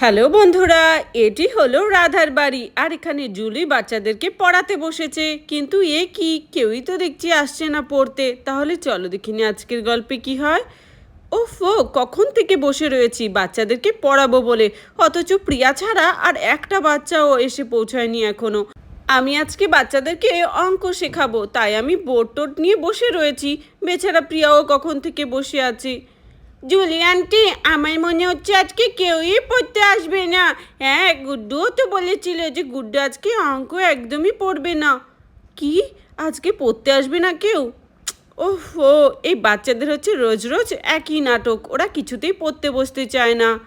Hello বন্ধুরা, এটি হলো রাধার বাড়ি। আর এখানে জুলি বাচ্চাদেরকে পড়াতে বসেছে। কিন্তু এ কি? কেউই তো দেখছি আসছে না পড়তে। তাহলে চলো দেখিনি আজকের গল্পে কি হয়। ওফো, কখন থেকে বসে রয়েছি? বাচ্চাদেরকে পড়াবো বলে। অথচ প্রিয়া ছাড়া আর একটা বাচ্চাও এসে পৌঁছায়নি এখনও। আমি আজকে বাচ্চাদেরকে অঙ্ক শেখাবো। তাই আমি বোর্ড টোট নিয়ে বসে রয়েছি। বেচারা প্রিয়াও কখন থেকে বসে আছি? জুলি আন্টি, আমার মনে হচ্ছে আজকে কেউই পড়তে আসবে না। হ্যাঁ গুড্ডুও তো বলেছিল যে গুড্ডু আজকে অঙ্ক একদমই পড়বে না। কি? আজকে পড়তে আসবে না কেউ? ওহো, এই বাচ্চাদের হচ্ছে রোজ রোজ একই নাটক, ওরা কিছুতেই পড়তে বসতে চায় না।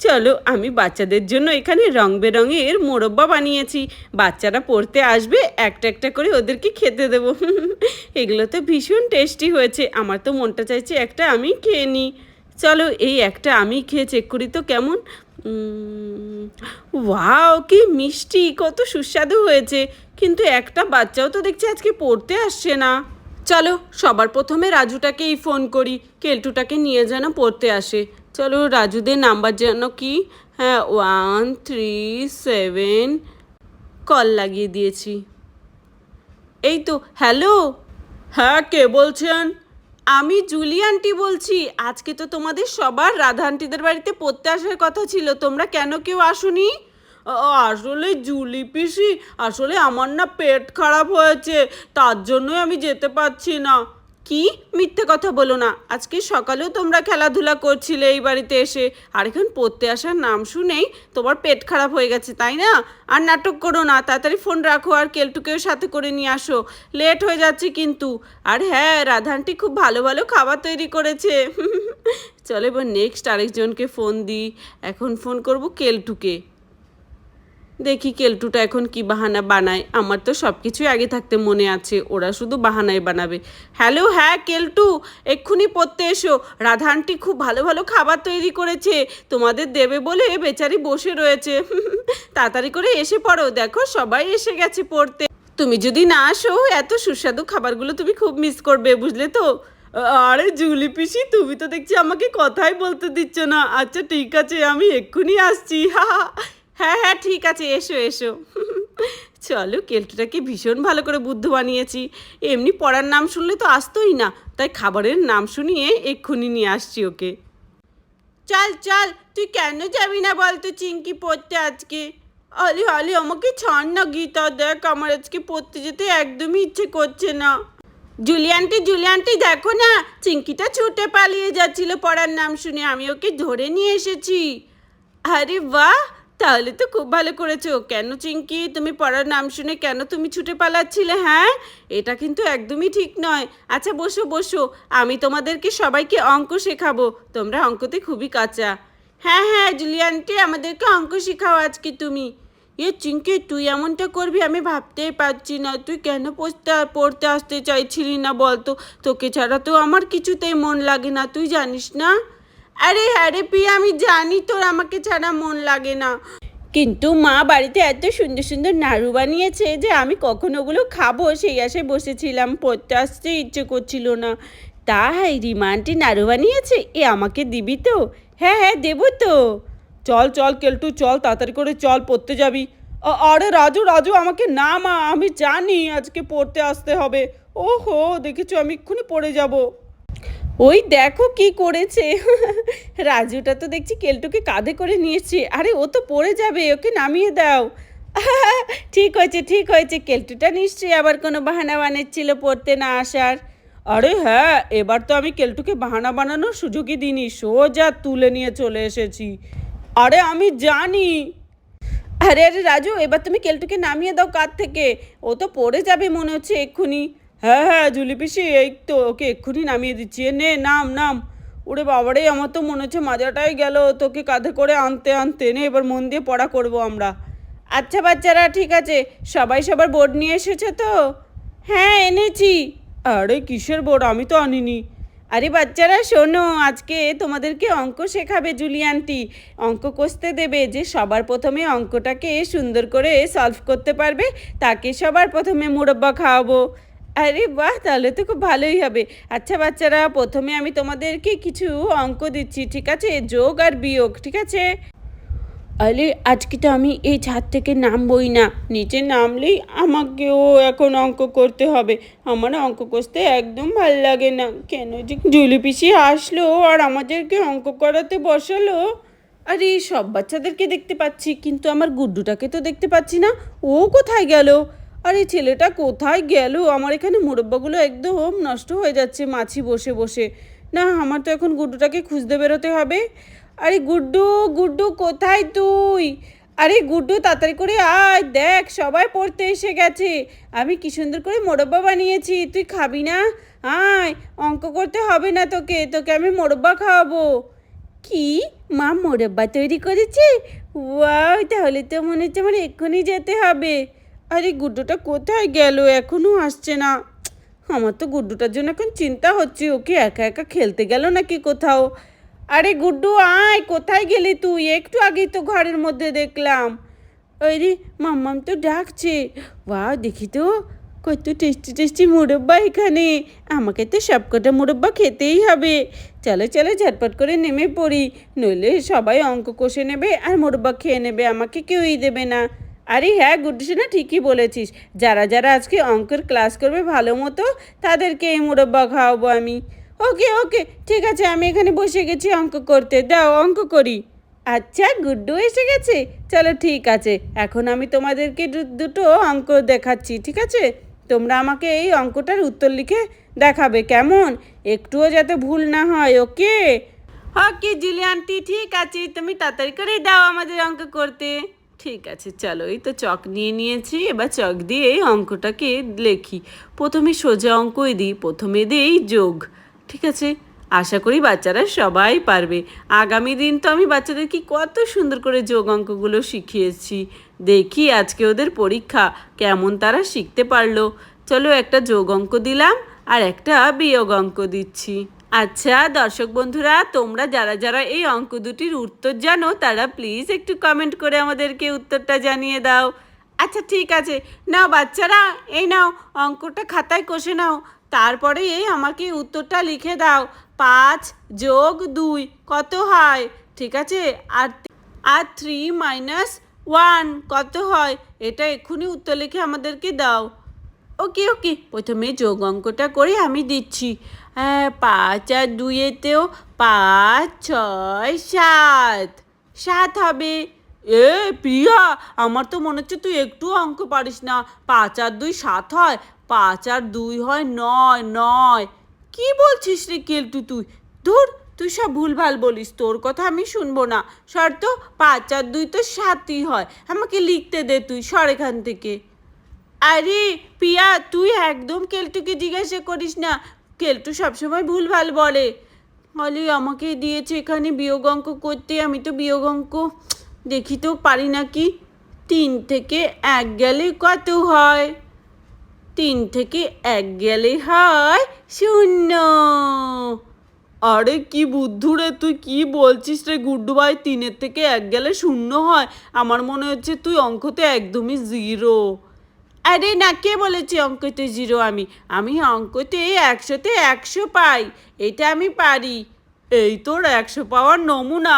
চলো, আমি বাচ্চাদের জন্য এখানে রং বেরঙের মোরব্বা বানিয়েছি। বাচ্চারা পড়তে আসবে, একটা একটা করে ওদেরকে খেতে দেবো। এগুলো তো ভীষণ টেস্টি হয়েছে, আমার তো মনটা চাইছে একটা আমি খেয়ে নিই। চলো এই একটা আমি খেয়ে চেক করি তো কেমন? ওয়াও, কি মিষ্টি, কত সুস্বাদু হয়েছে। কিন্তু একটা বাচ্চাও তো দেখছি আজকে পড়তে আসছে না। চলো, সবার প্রথমে রাজুটাকেই ফোন করি, কেলটুটাকে নিয়ে যেন পড়তে আসে। চলো, রাজুদের নাম্বার যেন কি? হ্যাঁ ওয়ান থ্রি সেভেন কল লাগিয়ে দিয়েছি। এই তো হ্যালো হ্যাঁ কে বলছেন? আমি জুলি আন্টি বলছি, আজকে তো তোমাদের সবার রাধা আন্টিদের বাড়িতে পড়তে আসার কথা ছিল, তোমরা কেন কেউ আসুনি? আসলে জুলি পিসি, আসলে আমার না পেট খারাপ হয়েছে, তার জন্যই আমি যেতে পারছি না। কি? মিথ্যে কথা বলো না। আজকে সকালেও তোমরা খেলাধুলা করছিলে এই বাড়িতে এসে। আর এখন পড়তে আসার নাম শুনেই তোমার পেট খারাপ হয়ে গেছে, তাই না? আর নাটক করো না, তাড়াতাড়ি ফোন রাখো আর কেলটুকেও সাথে করে নিয়ে আসো। লেট হয়ে যাচ্ছে কিন্তু। আর হ্যাঁ রাধানটি খুব ভালো ভালো খাবার তৈরি করেছে। চলো এবার নেক্সট আরেকজনকে ফোন দিই। এখন ফোন করব কেলটুকে। দেখি কেলটুটা এখন কি বাহানা বানায়। আমার তো সব কিছুই আগে থাকতে মনে আছে, ওরা শুধু বাহানাই বানাবে। হ্যালো হ্যাঁ কেলটু, এক্ষুনি পড়তে এসো। রাধা খুব ভালো ভালো খাবার তৈরি করেছে। তোমাদের দেবে বলে বেচারি বসে রয়েছে। তাড়াতাড়ি করে এসে পড়ো। দেখো, সবাই এসে গেছে পড়তে। তুমি যদি না আসো, এত সুস্বাদু খাবারগুলো তুমি খুব মিস করবে, বুঝলে তো? আরে জুলি পিসি, তুমি তো দেখছি আমাকে কথাই বলতে দিচ্ছ না। আচ্ছা ঠিক আছে, আমি এক্ষুনি আসছি। হ্যাঁ হ্যাঁ ঠিক আছে, এসো এসো। চলো, কেলটুটাকে ভীষণ ভালো করে বুদ্ধ বানিয়েছি। এমনি পড়ার নাম শুনলে তো আসতোই না, তাই খাবারের নাম শুনিয়ে এক্ষুনি নিয়ে আসছি ওকে। চল চল, তুই কেন যাবি না বল তো চিঙ্কি পড়তে আজকে? অলি অলি আমাকে ছাড় না, গীতা, দেখ, আমার আজকে পড়তে যেতে একদমই ইচ্ছে করছে না। জুলিয়ান্টি জুলিয়ানটি, দেখো না চিঙ্কিটা ছুটে পালিয়ে যাচ্ছিল পড়ার নাম শুনে, আমি ওকে ধরে নিয়ে এসেছি। আরে বাহ! তাহলে তো খুব ভালো করেছ। কেন চিঙ্কি তুমি পড়ার নাম শুনে কেন তুমি ছুটে পালাচ্ছিলে হ্যাঁ? এটা কিন্তু একদমই ঠিক নয়। আচ্ছা বসো বসো। আমি তোমাদেরকে সবাইকে অঙ্ক শেখাবো। তোমরা অঙ্কতে খুবই কাঁচা। হ্যাঁ হ্যাঁ জুলিয়ানটি আমাদেরকে অঙ্ক শেখাও আজকে তুমি। এ চিঙ্কি তুই এমনটা করবি আমি ভাবতেই পারছি না। তুই কেন পড়তে পড়তে আসতে চাইছিলি না বলতো? তোকে ছাড়া তো আমার কিছুতেই মন লাগে না, তুই জানিস না? আরে হ্যাঁ রে পিয়া আমি জানি তোর আমাকে ছাড়া মন লাগে না। কিন্তু মা বাড়িতে এত সুন্দর সুন্দর নাড়ু বানিয়েছে যে আমি কখন ওগুলো খাব সেই আশে বসেছিলাম, পড়তে আসতে ইচ্ছে করছিল না। তাই রিমান্টি নাড়ু বানিয়েছে, এ আমাকে দিবি তো? হ্যাঁ হ্যাঁ দেবো তো। চল চল, কেলটু, চল, তাড়াতাড়ি করে চল, পড়তে যাবি। আরে রাজু রাজু, আমাকে না মা, আমি জানি আজকে পড়তে আসতে হবে। ওহো, দেখেছ, আমি এক্ষুনি পড়ে যাব। ওই দেখো কি করেছে। রাজুটা তো দেখছি কেলটুকে কাঁধে করে নিয়েছে। আরে, ও তো পড়ে যাবে, ওকে নামিয়ে দাও। ঠিক হয়েছে ঠিক হয়েছে। কেলটুটা নিশ্চয়ই আবার কোনো বাহানা বানাচ্ছিল পড়তে না আসার। আরে হ্যাঁ এবার তো আমি কেলটুকে বাহানা বানানোর সুযোগই দিইনি, সোজা তুলে নিয়ে চলে এসেছি। আরে, আমি জানি। আরে আরে, রাজু, এবার তুমি কেলটুকে নামিয়ে দাও কার থেকে। ও তো পড়ে যাবে মনে হচ্ছে এক্ষুনি। হ্যাঁ হ্যাঁ জুলি পিসি, এই তো, ওকে এক্ষুনি নামিয়ে দিচ্ছি। এ নে, নাম নাম। ওরে বাবারে, আমার তো মনে হচ্ছে মাজাটাই গেল। তোকে কাঁধে করে আনতে আনতে। নে, এবার মন দিয়ে পড়া করব আমরা। আচ্ছা বাচ্চারা, ঠিক আছে। সবাই সবার বোর্ড নিয়ে এসেছে তো? হ্যাঁ এনেছি। আরে, কিসের বোর্ড আমি তো আনিনি। আরে বাচ্চারা, শোনো, আজকে তোমাদেরকে অঙ্ক শেখাবে জুলিয়ানটি অঙ্ক কষতে দেবে যে সবার প্রথমে অঙ্কটাকে সুন্দর করে সলভ করতে পারবে। তাকে সবার প্রথমে মুরব্বা খাওয়াবো। আরে বাহ, তাহলে তো খুব ভালোই হবে। আচ্ছা বাচ্চারা, প্রথমে আমি তোমাদেরকে কিছু অঙ্ক দিচ্ছি, ঠিক আছে? যোগ আর বিয়োগ, ঠিক আছে? আরে, আজকে তো আমি এই ছাদ থেকে নামবই না। নিচে নামলেই আমাকেও এখন অঙ্ক করতে হবে। আমার অঙ্ক কষতে একদম ভালো লাগে না। কেন যে জুলি পিসি আসলো আর আমাদেরকে অঙ্ক করাতে বসালো? আরে, সব বাচ্চাদেরকে দেখতে পাচ্ছি, কিন্তু আমার গুড্ডুটাকে তো দেখতে পাচ্ছি না। ও কোথায় গেল? আরে ছেলেটা কোথায় গেল? আমার এখানে মুরব্বাগুলো একদম নষ্ট হয়ে যাচ্ছে, মাছি বসে বসে। না, আমার তো এখন গুড্ডুটাকে খুঁজতে বেরোতে হবে। আরে গুড্ডু গুড্ডু কোথায় তুই? আরে গুড্ডু, তাড়াতাড়ি করে আয়। দেখ, সবাই পড়তে এসে গেছে। আমি কি সুন্দর করে মোরব্বা বানিয়েছি। তুই খাবি না? আয়, অঙ্ক করতে হবে না তোকে। তোকে আমি মোরব্বা খাওয়াবো। কি? মা মোরব্বা তৈরি করেছে? ওয়াও, তাহলে তো মনে হচ্ছে আমার এক্ষুনি যেতে হবে। আরে গুড্ডুটা কোথায় গেল? এখনও আসছে না। আমার তো গুড্ডুটার জন্য এখন চিন্তা হচ্ছে ওকে একা একা খেলতে গেল নাকি কোথাও? আরে গুড্ডু, আয়, কোথায় গেলি তুই? একটু আগেই তো ঘরের মধ্যে দেখলাম। ওই রে, মাম্মাম তো ডাকছে। বাহ দেখি তো, কত টেস্টি টেস্টি মুরব্বা এখানে। আমাকে তো সবকটা মুরব্বা খেতেই হবে। চলো চলো, ঝটপট করে নেমে পড়ি। নইলে সবাই অঙ্ক কষে নেবে আর মুরব্বা খেয়ে নেবে, আমাকে কেউই দেবে না। আরে হ্যাঁ গুড্ডু সেনা, ঠিকই বলেছিস। যারা যারা আজকে অঙ্কের ক্লাস করবে ভালো মতো, তাদেরকে এই মুরব্বা খাওয়াবো আমি। ওকে ওকে, ঠিক আছে, আমি এখানে বসে গেছি অঙ্ক করতে। দাও, অঙ্ক করি। আচ্ছা গুড্ডু এসে গেছে? চলো, ঠিক আছে। এখন আমি তোমাদেরকে দুটো অঙ্ক দেখাচ্ছি, ঠিক আছে? তোমরা আমাকে এই অঙ্কটার উত্তর লিখে দেখাবে, কেমন? একটুও যাতে ভুল না হয়, ওকে? ওকে জুলি আন্টি ঠিক আছে, তুমি তাড়াতাড়ি করে দাও আমাদের অঙ্ক করতে। ঠিক আছে, চলো, এই তো চক নিয়ে নিয়েছি, এবার চক দিয়ে এই অঙ্কটাকে লেখি। প্রথমে সোজা অঙ্কই দিই, প্রথমে দিই যোগ, ঠিক আছে? আশা করি বাচ্চারা সবাই পারবে। আগামী দিন তো আমি বাচ্চাদেরকে কত সুন্দর করে যোগ অঙ্কগুলো শিখিয়েছি। দেখি আজকে ওদের পরীক্ষা কেমন তারা শিখতে পারল। চলো একটা যোগ অঙ্ক দিলাম, আর একটা বিয়োগ অঙ্ক দিচ্ছি। আচ্ছা দর্শক বন্ধুরা, তোমরা যারা যারা এই অঙ্ক দুটির উত্তর জানো, তারা প্লিজ একটু কমেন্ট করে আমাদেরকে উত্তরটা জানিয়ে দাও। আচ্ছা ঠিক আছে। নাও বাচ্চারা, এই নাও, অঙ্কটা খাতায় কষে নাও। তারপরে এই আমাকে উত্তরটা লিখে দাও। পাঁচ যোগ দুই, কত হয়? ঠিক আছে? আর আর থ্রি মাইনাস ওয়ান কত হয়? এটা এক্ষুনি উত্তর লিখে আমাদেরকে দাও। ওকে ওকে। প্রথমে যোগ অঙ্কটা করে আমি দিচ্ছি। হ্যাঁ পাঁচ আর দুইয়েতেও পাঁচ, ছয়, সাত। সাত হবে। এ, প্রিয়া, আমার তো মনে হচ্ছে তুই একটু অঙ্ক পারিস না। পাঁচ আর দুই সাত হয়, পাঁচ আর দুই হয় নয় নয়। কি বলছিস রে কেলটু তুই? ধুর, তুই সব ভুলভাল বলিস, তোর কথা আমি শুনব না। সর তো পাঁচ আর দুই তো সাতই হয়। আমাকে লিখতে দে তুই, সর এখান থেকে। আরে পিয়া, তুই একদম কেলটুকে জিজ্ঞাসা করিস না। কেলটু সবসময় ভুলভাল বলে হলে আমাকে দিয়েছে এখানে বিয়োগ অঙ্ক করতে, আমি তো বিয়োগ অঙ্ক দেখি তো পারি নাকি? তিন থেকে এক গেলে কত হয়? তিন থেকে এক গেলে হয় শূন্য। আরে কি বুদ্ধুরে তুই কি বলছিস রে? গুড্ডু ভাই, তিনের থেকে এক গেলে শূন্য হয়। আমার মনে হচ্ছে তুই অঙ্কতে একদমই জিরো আরে না কে বলেছে অঙ্কতে জিরো আমি। আমি অঙ্কতে একশোতে একশো পাই। এটা আমি পারি। এই তোর একশো পাওয়ার নমুনা।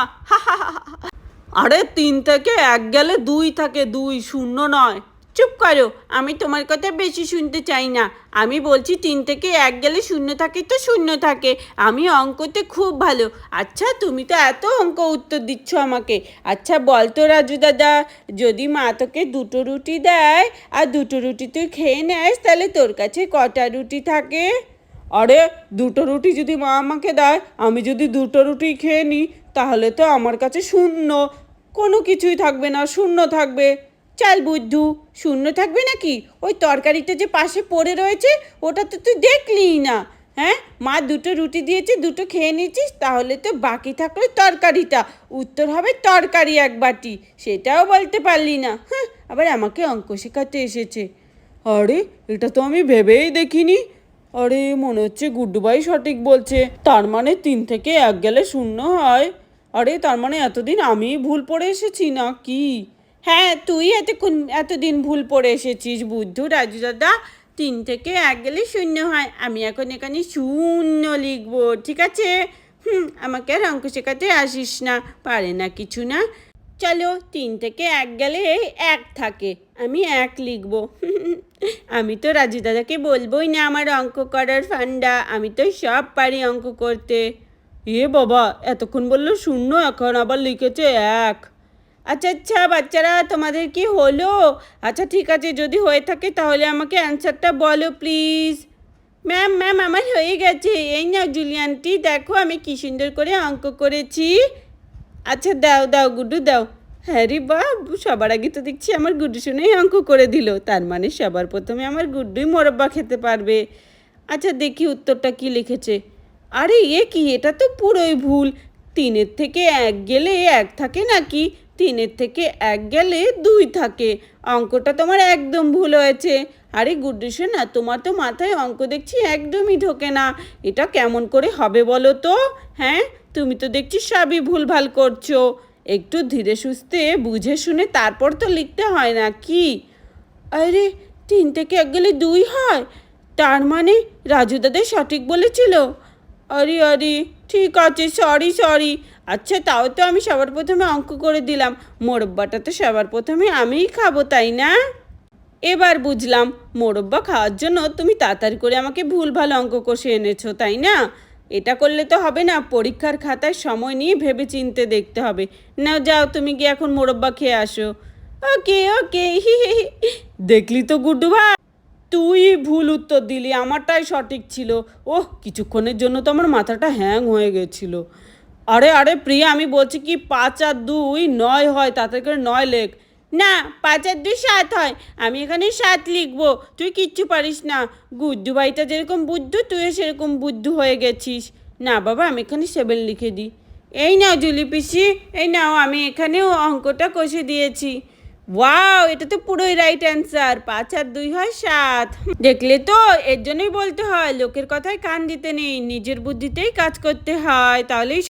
আরে তিন থেকে এক গেলে দুই থাকে, দুই শূন্য নয়। চুপ করো, আমি তোমার কথা বেশি শুনতে চাই না। আমি বলছি, তিন থেকে এক গেলে শূন্য থাকে তো শূন্য থাকে। আমি অঙ্কতে খুব ভালো। আচ্ছা তুমি তো এত অঙ্ক উত্তর দিচ্ছ আমাকে। আচ্ছা বল তো রাজু দাদা, যদি মা তোকে দুটো রুটি দেয় আর দুটো রুটি তুই খেয়ে নেস, তাহলে তোর কাছে কটা রুটি থাকে? আরে, দুটো রুটি যদি মা আমাকে দেয়, আমি যদি দুটো রুটি খেয়ে নিই তাহলে তো আমার কাছে শূন্য। কোনো কিছুই থাকবে না, শূন্য থাকবে। চাল বুদ্ধু, শূন্য থাকবে নাকি? ওই তরকারিটা যে পাশে পড়ে রয়েছে, ওটা তো তুই দেখলি না। হ্যাঁ? মা দুটো রুটি দিয়েছে, দুটো খেয়ে নিয়েছিস, তাহলে তো বাকি থাকল তরকারিটা। উত্তর হবে তরকারি এক বাটি, সেটাও বলতে পারলি না। হ্যাঁ আবার আমাকে অঙ্ক শেখাতে এসেছে। আরে, এটা তো আমি ভেবেই দেখিনি। আরে, মনে হচ্ছে গুড্ডুবাই সঠিক বলছে। তার মানে তিন থেকে এক গেলে শূন্য হয়। আরে, তার মানে এতদিন আমি ভুল পড়ে এসেছি না, কি? হ্যাঁ তুই এতক্ষণ, এতদিন ভুল পড়ে এসেছিস বুদ্ধু, রাজু দাদা। তিন থেকে এক গেলে শূন্য হয়। আমি এখন এখানে শূন্য লিখব, ঠিক আছে? হুম, আমাকে আর অঙ্ক শেখাতে আসিস না, পারে না কিছু না। চলো, তিন থেকে এক গেলে এক থাকে, আমি এক লিখব। আমি তো রাজু দাদাকে বলবোই না আমার অঙ্ক করার ফান্ডা, আমি তো সব পারি অঙ্ক করতে। এ বাবা, এতক্ষণ বলল শূন্য, এখন আবার লিখেছে এক। আচ্ছা আচ্ছা বাচ্চারা, তোমাদের কি হলো? আচ্ছা ঠিক আছে, যদি হয়ে থাকে তাহলে আমাকে অ্যান্সারটা বলো প্লিজ ম্যাম ম্যাম আমার হয়ে গেছে। এই নাও জুলিয়ানটি দেখো আমি কি সুন্দর করে অঙ্ক করেছি। আচ্ছা দাও দাও, গুড্ডু, দাও। হ্যাঁ রে বা সবার আগে তো দেখছি আমার গুড্ডু শুনেই অঙ্ক করে দিল। তার মানে সবার প্রথমে আমার গুড্ডুই মোরব্বা খেতে পারবে। আচ্ছা দেখি উত্তরটা কি লিখেছে। আরে, এ কি? এটা তো পুরোই ভুল। তিনের থেকে এক গেলে এক থাকে নাকি? তিনের থেকে এক গেলে দুই থাকে। অঙ্কটা তোমার একদম ভুল হয়েছে। আরে গুড্ডু না, তোমার তো মাথায় অঙ্ক দেখছি একদমই ঢোকে না। এটা কেমন করে হবে বলো তো? হ্যাঁ তুমি তো দেখছি সবই ভুলভাল করছ। একটু ধীরে সুস্থে বুঝে শুনে তারপর তো লিখতে হয় না কি? আরে, তিন থেকে এক গেলে দুই হয়? তার মানে রাজু দাদা সঠিক বলেছিল? আরে আরে ঠিক আছে সরি সরি আচ্ছা তাও তো আমি সবার প্রথমে অঙ্ক করে দিলাম। মোরব্বাটা তো সবার প্রথমে আমিই খাব, তাই না? এবার বুঝলাম, মোরব্বা খাওয়ার জন্য তুমি তাড়াতাড়ি করে আমাকে ভুল ভালো অঙ্ক কষে এনেছো, তাই না? এটা করলে তো হবে না, পরীক্ষার খাতায় সময় নিয়ে ভেবে চিনতে দেখতে হবে। না যাও, তুমি গিয়ে এখন মোরব্বা খেয়ে আসো। ওকে ওকে দেখলি তো, গুড্ডু ভাই। তুই ভুল উত্তর দিলি, আমারটাই সঠিক ছিল। ওহ, কিছুক্ষণের জন্য তো আমার মাথাটা হ্যাং হয়ে গেছিল। আরে আরে, প্রিয়া, আমি বলছি কি, পাঁচ আর দুই নয় হয়, তাতে করে নয় লেখ। না, পাঁচ আর দুই সাত হয়, আমি এখানে সাত লিখব। তুই কিচ্ছু পারিস না। গুড্ডু ভাইটা যেরকম বুদ্ধু, তুইও সেরকম বুদ্ধু হয়ে গেছিস। না বাবা, আমি এখানে সেভেন লিখে দিই। এই নাও জুলি পিসি, এই নাও, আমি এখানেও অঙ্কটা কষে দিয়েছি। ওয়াও এটা তো পুরোই রাইট অ্যান্সার পাঁচ আর দুই হয় সাত। দেখলে তো, এর জন্যই বলতে হয়, লোকের কথায় কান দিতে নেই, নিজের বুদ্ধিতেই কাজ করতে হয়। তাহলেই